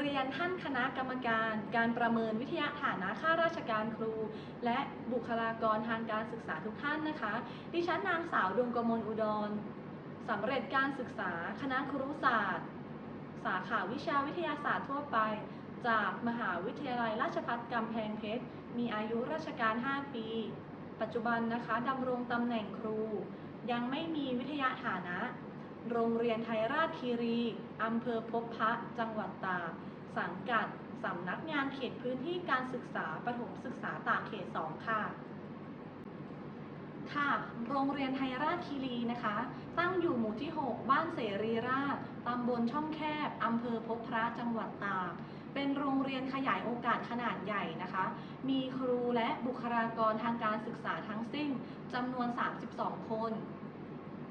เรียนท่านคณะกรรมการ การประเมินวิทยาฐานะข้าราชการครู และบุคลากรทางการศึกษาทุกท่านนะคะ ดิฉันนางสาวดวงกมลอุดรสำเร็จการศึกษาคณะครุศาสตร์ สาขาวิชาวิทยาศาสตร์ทั่วไป จากมหาวิทยาลัยราชภัฏกำแพงเพชร มีอายุราชการ 5 ปี ปัจจุบันนะคะดำรงตำแหน่งครู ยังไม่มีวิทยาฐานะ โรงเรียนไทยราชคีรีอำเภอพบพระ จังหวัดตาก สังกัด สำนักงานเขตพื้นที่การศึกษาประถมศึกษาตากเขต 2 ค่ะ ค่ะ โรงเรียนไทยราชคีรีนะคะ ตั้งอยู่หมู่ที่ 6 บ้านเสรีราชตำบลช่องแคบอำเภอพบพระ จังหวัดตาก เป็นโรงเรียนขยายโอกาสขนาดใหญ่นะคะ มีครูและบุคลากรทางการศึกษาทั้งสิ้นจำนวน 32 คน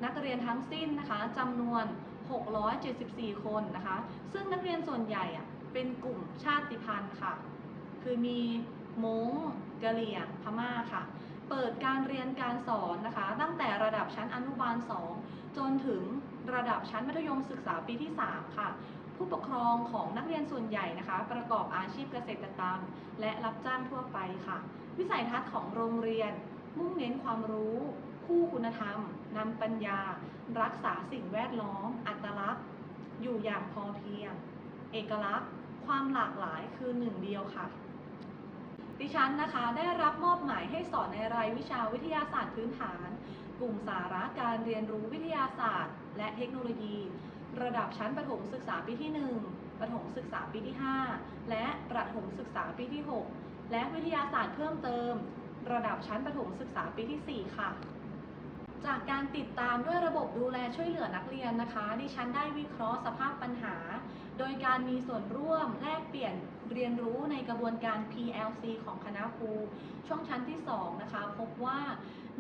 นักเรียนทั้งสิ้นนะคะจำนวน 674 คนนะคะ ซึ่งนักเรียนส่วนใหญ่อะเป็นกลุ่มชาติพันธุ์ค่ะ คือมีมงกะเหรี่ยงพม่าค่ะ เปิดการเรียนการสอนนะคะ ตั้งแต่ระดับชั้นอนุบาล 2 จนถึงระดับชั้นมัธยมศึกษาปีที่ 3 ค่ะ ผู้ปกครองของนักเรียนส่วนใหญ่นะคะ ประกอบอาชีพเกษตรกรรม และรับจ้างทั่วไปค่ะ วิสัยทัศน์ของโรงเรียนมุ่งเน้นความรู้ คู่คุณธรรมนำปัญญา รักษาสิ่งแวดล้อม อัตลักษณ์ อยู่อย่างพอเพียง เอกลักษณ์ ความหลากหลายคือหนึ่งเดียวค่ะ ดิฉันนะคะได้รับมอบหมายให้สอนในรายวิชาวิทยาศาสตร์พื้นฐาน กลุ่มสาระการเรียนรู้วิทยาศาสตร์ และเทคโนโลยี ระดับชั้นประถมศึกษาปีที่ 1 ประถมศึกษาปีที่ 5 และประถมศึกษาปีที่ 6 และวิทยาศาสตร์เพิ่มเติม ระดับชั้นประถมศึกษาปีที่ 4 ค่ะ จากการติดตามด้วยระบบดูแลช่วยเหลือนักเรียนนะคะ ดิฉันได้วิเคราะห์สภาพปัญหา โดยการมีส่วนร่วมแลกเปลี่ยนเรียนรู้ในกระบวนการ PLC ของคณะครูช่วงชั้นที่ 2 นะคะ พบว่า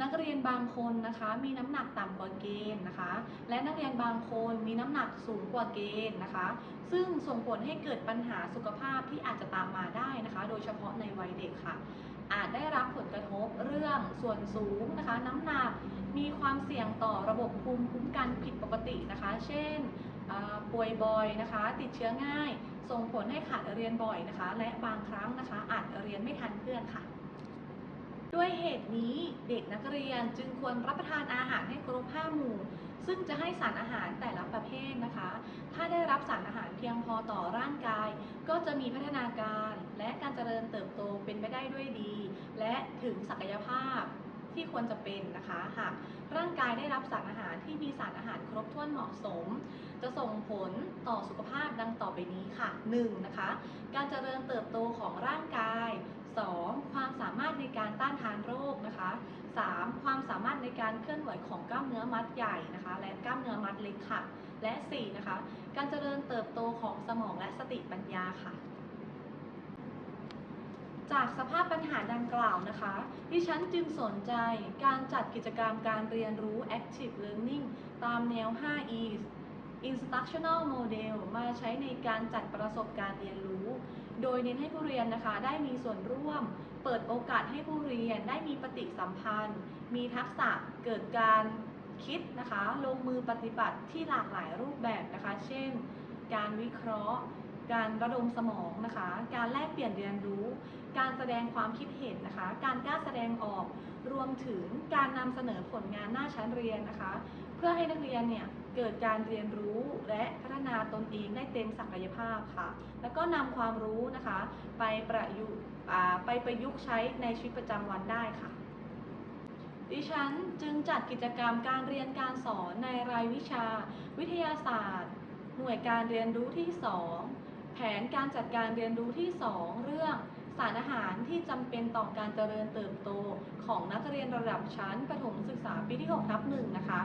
นักเรียนบางคนนะคะ มีน้ำหนักต่ำกว่าเกณฑ์นะคะ และนักเรียนบางคนมีน้ำหนักสูงกว่าเกณฑ์นะคะ ซึ่งส่งผลให้เกิดปัญหาสุขภาพที่อาจจะตามมาได้นะคะ โดยเฉพาะในวัยเด็กค่ะ อาจได้รับผลกระทบเรื่องส่วนสูงนะคะ น้ำหนักมีความเสี่ยงต่อระบบภูมิคุ้มกันผิดปกตินะคะ เช่นป่วยบ่อยนะคะ ติดเชื้อง่าย ส่งผลให้ขาดเรียนบ่อยนะคะ และบางครั้งนะคะ อาจเรียนไม่ทันเพื่อนค่ะ ด้วยเหตุนี้เด็กนักเรียนจึงควรรับประทานอาหารให้ครบ5หมู่ ซึ่งจะให้สารอาหารแต่ละประเภทนะคะ ถ้าได้รับสารอาหารเพียงพอต่อร่างกาย ก็จะมีพัฒนาการและการเจริญเติบโตเป็นไปได้ด้วยดี และถึงศักยภาพที่ควรจะเป็นนะคะหากร่างกายได้รับสารอาหารที่มีสารอาหารครบถ้วนเหมาะสม จะส่งผลต่อสุขภาพดังต่อไปนี้ค่ะ 1. นะคะ การเจริญเติบโตของร่างกาย 2. ความสามารถในการต้านทานโรคนะคะ 3. ความสามารถในการเคลื่อนไหวของกล้ามเนื้อมัดใหญ่นะคะ และกล้ามเนื้อมัดเล็กค่ะ และ 4. นะคะ การเจริญเติบโตของสมองและสติปัญญาค่ะ จากสภาพปัญหาดังกล่าวนะคะ ดิฉันจึงสนใจการจัดกิจกรรมการเรียนรู้ Active Learning ตามแนว 5E's Instructional Model มาใช้ในการจัดประสบการณ์เรียนรู้ โดยเน้นให้ผู้เรียนนะคะ ได้มีส่วนร่วม เปิดโอกาสให้ผู้เรียนได้มีปฏิสัมพันธ์ มีทักษะเกิดการคิดนะคะ ลงมือปฏิบัติที่หลากหลายรูปแบบนะคะ เช่น การวิเคราะห์ การระดมสมองนะคะ การแลกเปลี่ยนเรียนรู้ การแสดงความคิดเห็นนะคะ การกล้าแสดงออก รวมถึงการนำเสนอผลงานหน้าชั้นเรียนนะคะ เพื่อให้นักเรียนเนี่ย เกิดการเรียนรู้และพัฒนาตนเองได้เต็มศักยภาพค่ะ แล้วก็นำความรู้นะคะไปประยุไปประยุกต์ใช้ในชีวิตประจำวันได้ค่ะ ดิฉันจึงจัดกิจกรรมการเรียนการสอนในรายวิชา วิทยาศาสตร์ หน่วยการเรียนรู้ที่ 2 แผนการจัดการเรียนรู้ที่ 2 เรื่องสารอาหารที่จำเป็นต่อการเจริญเติบโตของนักเรียนระดับชั้นประถมศึกษาปีที่6ทับ1นะคะ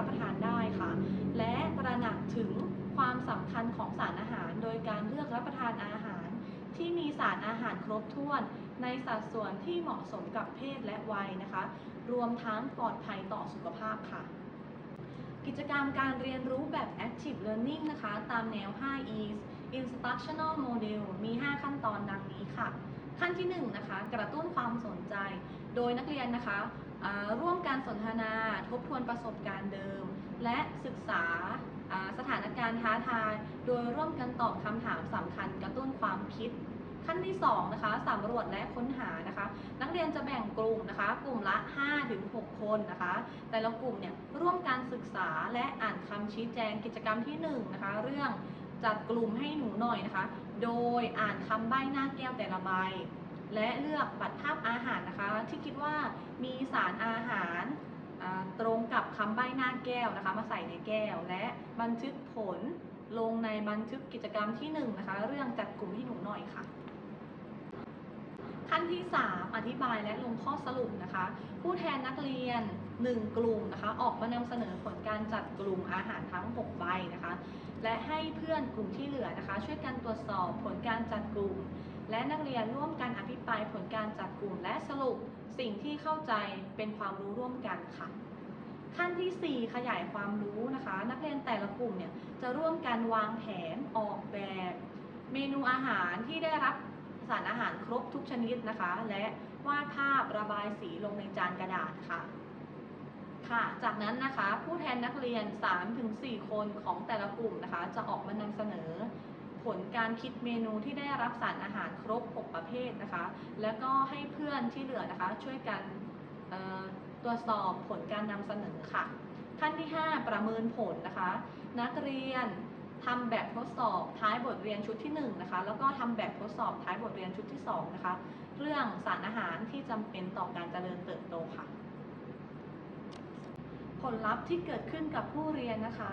รับประทานได้ค่ะ และตระหนักถึงความสำคัญของสารอาหาร โดยการเลือกรับประทานอาหาร ที่มีสารอาหารครบถ้วน ในสัดส่วนที่เหมาะสมกับเพศและวัยนะคะ รวมทั้งปลอดภัยต่อสุขภาพค่ะ กิจกรรมการเรียนรู้แบบ Active Learning นะคะ ตามแนว 5E's Instructional Model มี 5 ขั้นตอนดังนี้ค่ะ ขั้นที่1นะคะ กระตุ้นความสนใจ โดยนักเรียนนะคะ ร่วมการสนทนาทบทวนประสบการณ์เดิม และศึกษาสถานการณ์ท้าทาย โดยร่วมกันตอบคำถามสำคัญกระตุ้นความคิด ขั้นที่2นะคะสำรวจและค้นหานะคะ นักเรียนจะแบ่งกลุ่มนะคะ กลุ่มละ 5-6 คนนะคะ แต่ละกลุ่มเนี่ยร่วมการศึกษาและอ่านคำชี้แจงกิจกรรมที่1นะคะเรื่องจัดกลุ่มให้หนูหน่อยนะคะ โดยอ่านคำใบ้หน้าแก้วแต่ละใบ และเลือกบัตรภาพอาหารนะคะ ที่คิดว่ามีสารอาหารตรงกับคำใบ้หน้าแก้วนะคะ มาใส่ในแก้ว และบันทึกผลลงในบันทึกกิจกรรมที่1นะคะ เรื่องจัดกลุ่มให้หนูหน่อยค่ะขั้นที่ 3 อธิบายและลงข้อสรุปนะคะ ผู้แทนนักเรียน 1 กลุ่มนะคะ ออกมานำเสนอผลการจัดกลุ่มอาหารทั้ง 6 ใบนะคะ และให้เพื่อนกลุ่มที่เหลือนะคะ ช่วยกันตรวจสอบผลการจัดกลุ่ม และนักเรียนร่วมกันอภิปรายผลการจัดกลุ่มและสรุปสิ่งที่เข้าใจเป็นความรู้ร่วมกันค่ะ ขั้นทีสี่ 4 ขยายความรู้นะคะ นักเรียนแต่ละกลุ่มเนี่ยจะร่วมกันวางแผนออกแบบ เมนูอาหารที่ได้รับสารอาหารครบทุกชนิดนะคะ และวาดภาพระบายสีลงในจานกระดาษค่ะค่ะ จากนั้นนะคะผู้แทนนักเรียน 3-4 คนของแต่ละกลุ่มนะคะ จะออกมานำเสนอ ผลการคิดเมนูที่ได้รับสารอาหารครบ 6 ประเภทนะคะ แล้วก็ให้เพื่อนที่เหลือนะคะ ช่วยกันตรวจสอบผลการนำเสนอค่ะ ขั้นที่ 5 ประเมินผลนะคะ นักเรียนทำแบบทดสอบท้ายบทเรียนชุดที่1นะคะ แล้วก็ทำแบบทดสอบท้ายบทเรียนชุดที่2นะคะ เรื่องสารอาหารที่จำเป็นต่อการเจริญเติบโตค่ะ ผลลัพธ์ที่เกิดขึ้นกับผู้เรียนนะคะ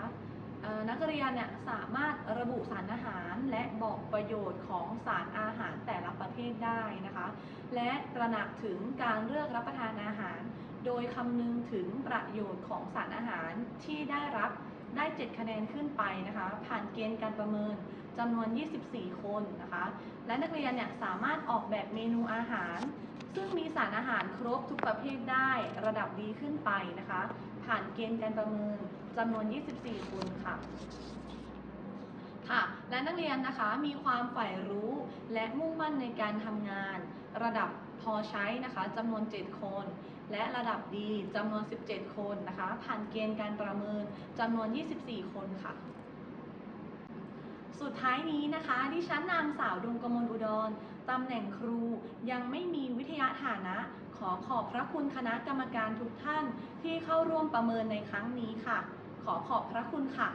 นักเรียนเนี่ยสามารถระบุสารอาหารและบอกประโยชน์ของสารอาหารแต่ละประเภทได้นะคะ และตระหนักถึงการเลือกรับประทานอาหาร โดยคำนึงถึงประโยชน์ของสารอาหารที่ได้รับได้ 7 คะแนนขึ้นไปนะคะ ผ่านเกณฑ์การประเมินจำนวน 24 คนนะคะ และนักเรียนเนี่ยสามารถออกแบบเมนูอาหาร ซึ่งมีสารอาหารครบทุกประเภทได้ระดับดีขึ้นไปนะคะ ผ่านเกณฑ์การประเมินจำนวน 24คนค่ะค่ะ และนักเรียนนะคะมีความใฝ่รู้และมุ่งมั่นในการทำงาน ระดับพอใช้นะคะจำนวน 7 คน และระดับดีจำนวน 17 คนนะคะ ผ่านเกณฑ์การประเมินจำนวน 24 คนค่ะ สุดท้ายนี้นะคะดิฉันนางสาวดวงกมลอุดรตำแหน่งครูยังไม่มีวิทยาฐานะ ขอขอบพระคุณคณะกรรมการทุกท่านที่เข้าร่วมประเมินในครั้งนี้ค่ะ ขอขอบพระคุณค่ะ